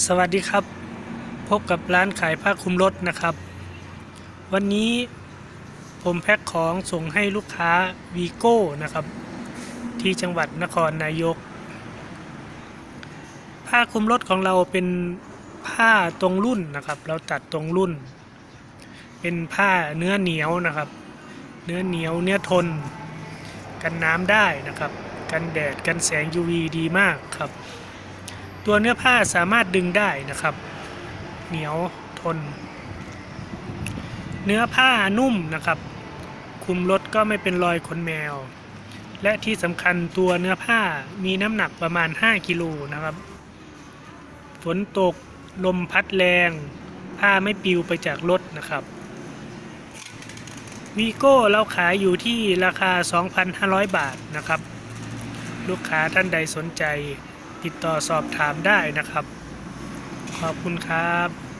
สวัสดีครับ พบกับร้านขายผ้าคลุมรถนะครับ วันนี้ผมแพ็คของส่งให้ลูกค้าวีโก้นะครับ ที่จังหวัดนครนายก ผ้าคลุมรถของเราเป็นผ้าตรงรุ่นนะครับ เราตัดตรงรุ่น เป็นผ้าเนื้อเหนียวนะครับ เนื้อเหนียวเนื้อทน กันน้ำได้นะครับ กันแดดกันแสง UV ดีมากครับ ตัวเนื้อผ้าสามารถดึงได้นะครับ เหนียวทน เนื้อผ้านุ่มนะครับ คุมรถก็ไม่เป็นรอยขนแมว และที่สำคัญตัวเนื้อผ้ามีน้ำหนักประมาณ 5 กิโลนะครับ ฝนตกลมพัดแรง ผ้าไม่ปลิวไปจากรถนะครับวีโก้เราขายอยู่ที่ราคา 2,500 บาทนะครับ ลูกค้าท่านใดสนใจ ติดต่อสอบถามได้นะครับ ขอบคุณครับ